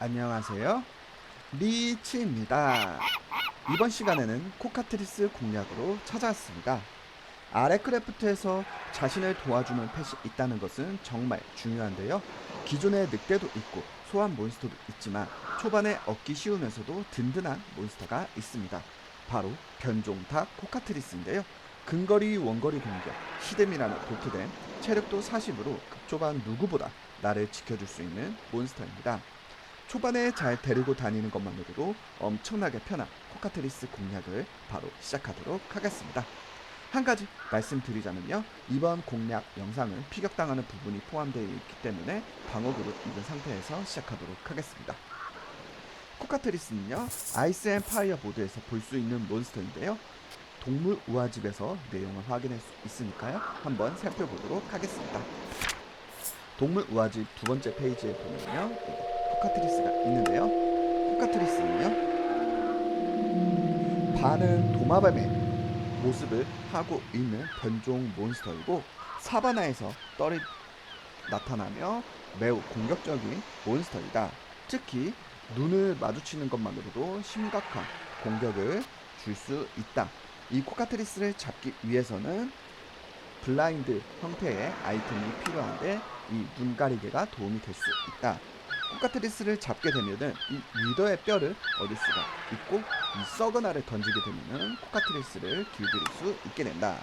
안녕하세요. 리치입니다. 이번 시간에는 코카트리스 공략으로 찾아왔습니다. 아레크래프트에서 자신을 도와주는 펫이 있다는 것은 정말 중요한데요. 기존의 늑대도 있고 소환 몬스터도 있지만 초반에 얻기 쉬우면서도 든든한 몬스터가 있습니다. 바로 변종닭 코카트리스인데요. 근거리 원거리 공격, 시뎀이라는 도트댐, 체력도 40으로 급초반 누구보다 나를 지켜줄 수 있는 몬스터입니다. 초반에 잘 데리고 다니는 것만으로도 엄청나게 편한 코카트리스 공략을 바로 시작하도록 하겠습니다. 한 가지 말씀드리자면요. 이번 공략 영상은 피격당하는 부분이 포함되어 있기 때문에 방어구를 입은 상태에서 시작하도록 하겠습니다. 코카트리스는요. 아이스 앤 파이어 모드에서 볼 수 있는 몬스터인데요. 동물 우화집에서 내용을 확인할 수 있으니까요. 한번 살펴보도록 하겠습니다. 동물 우화집 두 번째 페이지에 보면요. 코카트리스가 있는데요. 코카트리스는요. 반은 도마뱀의 모습을 하고 있는 변종 몬스터이고 사바나에서 떨이 나타나며 매우 공격적인 몬스터이다. 특히 눈을 마주치는 것만으로도 심각한 공격을 줄 수 있다. 이 코카트리스를 잡기 위해서는 블라인드 형태의 아이템이 필요한데 이 눈가리개가 도움이 될 수 있다. 코카트리스를 잡게 되면은 이 위더의 뼈를 얻을 수가 있고 이 썩은 알을 던지게 되면은 코카트리스를 길들일 수 있게 된다.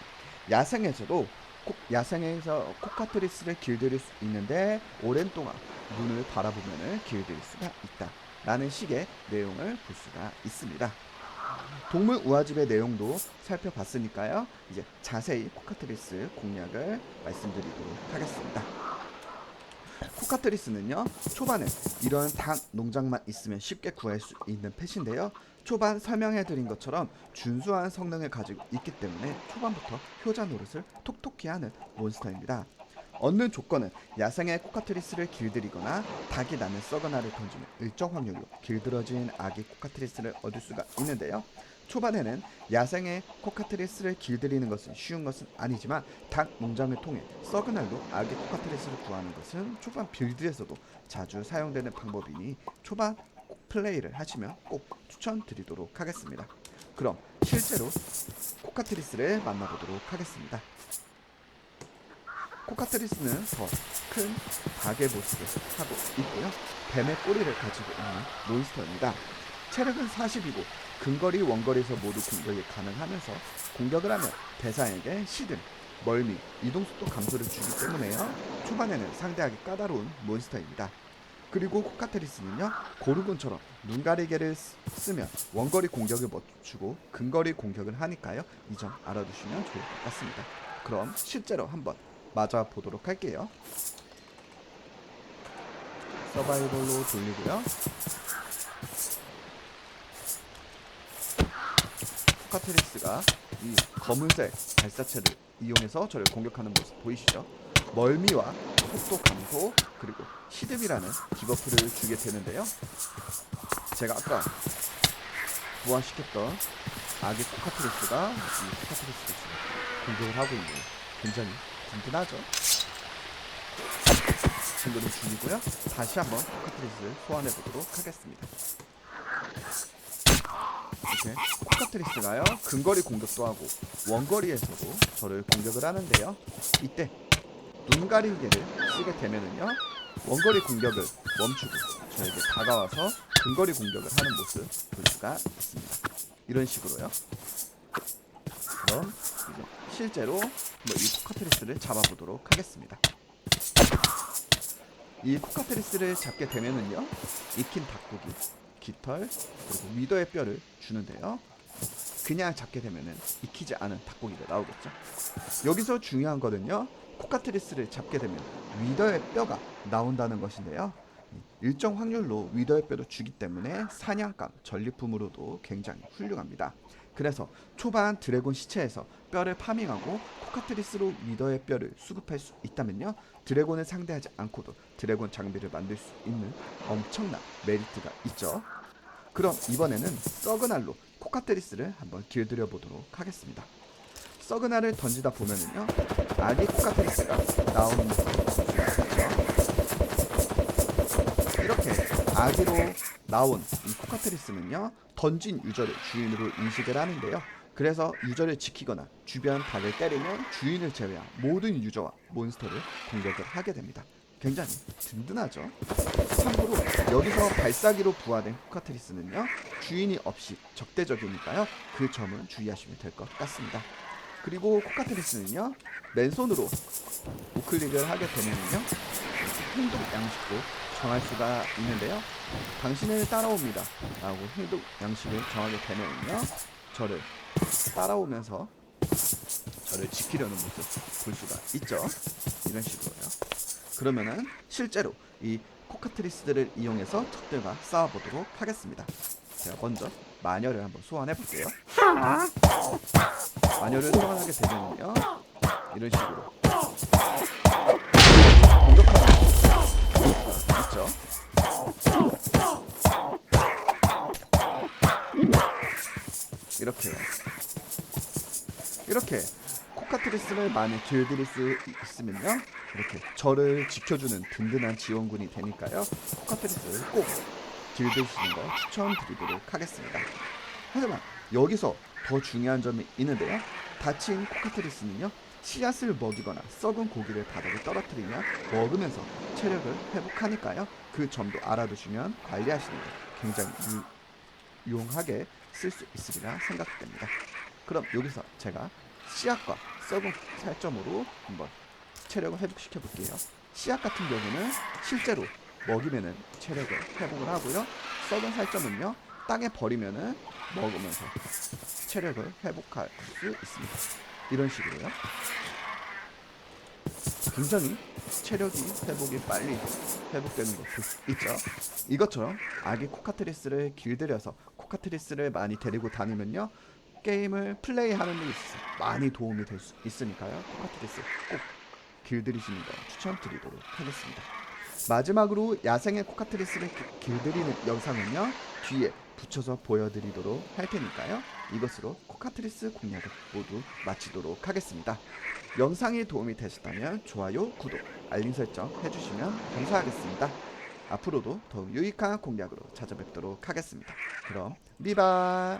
야생에서도 코- 야생에서 코카트리스를 길들일 수 있는데 오랜 동안 눈을 바라보면은 길들일 수가 있다. 라는 식의 내용을 볼 수가 있습니다. 동물 우화집의 내용도 살펴봤으니까요. 이제 자세히 코카트리스 공략을 말씀드리도록 하겠습니다. 코카트리스는요 초반에 이런 닭 농장만 있으면 쉽게 구할 수 있는 펫인데요. 초반 설명해드린 것처럼 준수한 성능을 가지고 있기 때문에 초반부터 효자 노릇을 톡톡히 하는 몬스터입니다. 얻는 조건은 야생의 코카트리스를 길들이거나 닭이 썩은 알을 던지는 일정 확률로 길들어진 아기 코카트리스를 얻을 수가 있는데요 초반에는 야생의 코카트리스를 길들이는 것은 쉬운 것은 아니지만 닭 농장을 통해 썩은 알로 아기 코카트리스를 구하는 것은 초반 빌드에서도 자주 사용되는 방법이니 초반 꼭 플레이를 하시면 꼭 추천드리도록 하겠습니다. 그럼 실제로 코카트리스를 만나보도록 하겠습니다. 코카트리스는 더 큰 닭의 모습을 하고 있고요. 뱀의 꼬리를 가지고 있는 몬스터입니다. 체력은 40이고 근거리 원거리에서 모두 공격이 가능하면서 공격을 하면 대상에게 시든 멀미 이동속도 감소를 주기 때문에요. 초반에는 상대하기 까다로운 몬스터입니다. 그리고 코카트리스는요 고르곤처럼 눈 가리개를 쓰- 쓰면 원거리 공격을 멈추고 근거리 공격을 하니까요. 이 점 알아두시면 좋을 것 같습니다. 그럼 실제로 한번 맞아 보도록 할게요. 서바이벌로 돌리고요 코카트리스가 이 검은색 발사체를 이용해서 저를 공격하는 모습 보이시죠? 멀미와 속도 감소 그리고 시듭이라는 디버프를 주게 되는데요. 제가 아까 부활시켰던 아기 코카트리스가 이 코카트리스를 지금 공격을 하고 있는 굉장히 든든하죠. 친구를 죽이고요. 다시 한번 코카트리스를 소환해 보도록 하겠습니다. 이렇게 코카트리스가요 근거리 공격도 하고 원거리에서도 저를 공격을 하는데요. 이때 눈 가리개를 쓰게 되면은요 원거리 공격을 멈추고 저에게 다가와서 근거리 공격을 하는 모습 볼 수가 있습니다. 이런 식으로요. 그럼 이제 실제로 뭐이 코카트리스를 잡아보도록 하겠습니다. 이 코카트리스를 잡게 되면은요 익힌 닭고기 깃털 그리고 위더의 뼈를 주는데요. 그냥 잡게 되면은 익히지 않은 닭고기가 나오겠죠. 여기서 중요한 거는요. 코카트리스를 잡게 되면 위더의 뼈가 나온다는 것인데요. 일정 확률로 위더의 뼈도 주기 때문에 사냥감 전리품으로도 굉장히 훌륭합니다. 그래서 초반 드래곤 시체에서 뼈를 파밍하고 코카트리스로 위더의 뼈를 수급할 수 있다면요. 드래곤을 상대하지 않고도 드래곤 장비를 만들 수 있는 엄청난 메리트가 있죠. 그럼 이번에는 썩은 알로 코카트리스를 한번 길들여 보도록 하겠습니다. 알을 던지다 보면은요 모습을 볼수 있죠. 이렇게 아기로 나온 이 코카트리스는요 던진 유저를 주인으로 인식을 하는데요. 그래서 유저를 지키거나 주변 닭을 때리면 주인을 제외한 모든 유저와 몬스터를 공격을 하게 됩니다. 굉장히 든든하죠. 참고로 여기서 발사기로 부화된 코카트리스는요 주인이 없이 적대적이니까요 그 점은 주의하시면 될 것 같습니다. 그리고 코카트리스는요 맨손으로 우클릭을 하게 되면요 행동 양식도 정할 수가 있는데요. 당신을 따라옵니다. 라고 행동 양식을 정하게 되면요. 저를 따라오면서 저를 지키려는 모습 볼 수가 있죠. 이런 식으로요. 그러면은 실제로 이 코카트리스들을 이용해서 적들과 싸워보도록 하겠습니다. 제가 먼저 마녀를 한번 소환해 볼게요. 마녀를 소환하게 되면요. 이런 식으로 공격하는 있죠. 이렇게요. 이렇게 코카트리스를 많이 길들일 수 있으면요. 이렇게 저를 지켜주는 든든한 지원군이 되니까요. 코카트리스를 꼭 길드시는 거 추천드리도록 하겠습니다. 하지만 여기서 더 중요한 점이 있는데요. 다친 코카트리스는요. 씨앗을 먹이거나 썩은 고기를 바닥에 떨어뜨리면 먹으면서 체력을 회복하니까요. 그 점도 알아두시면 관리하시는 게 굉장히 유, 유용하게 쓸 수 있으리라 생각됩니다. 그럼 여기서 제가 씨앗과 썩은 살점으로 한번 체력을 회복시켜 볼게요. 씨앗 같은 경우는 실제로 먹이면은 체력을 회복을 하고요. 썩은 살점은요 땅에 버리면은 먹으면서 체력을 회복할 수 있습니다. 이런 식으로요. 굉장히 체력이 회복이 빨리 회복되는 것도 있죠. 이것처럼 아기 코카트리스를 길들여서 코카트리스를 많이 데리고 다니면요. 게임을 플레이하는 데 있어서 많이 도움이 될 수 있으니까요. 코카트리스 꼭 길들이시는 거 추천드리도록 하겠습니다. 마지막으로 야생의 코카트리스를 기- 길들이는 영상은요. 뒤에 붙여서 보여드리도록 할 테니까요. 이것으로 코카트리스 공략을 모두 마치도록 하겠습니다. 영상이 도움이 되셨다면 좋아요, 구독, 알림 설정 해주시면 감사하겠습니다. 앞으로도 더욱 유익한 공략으로 찾아뵙도록 하겠습니다. 그럼 리바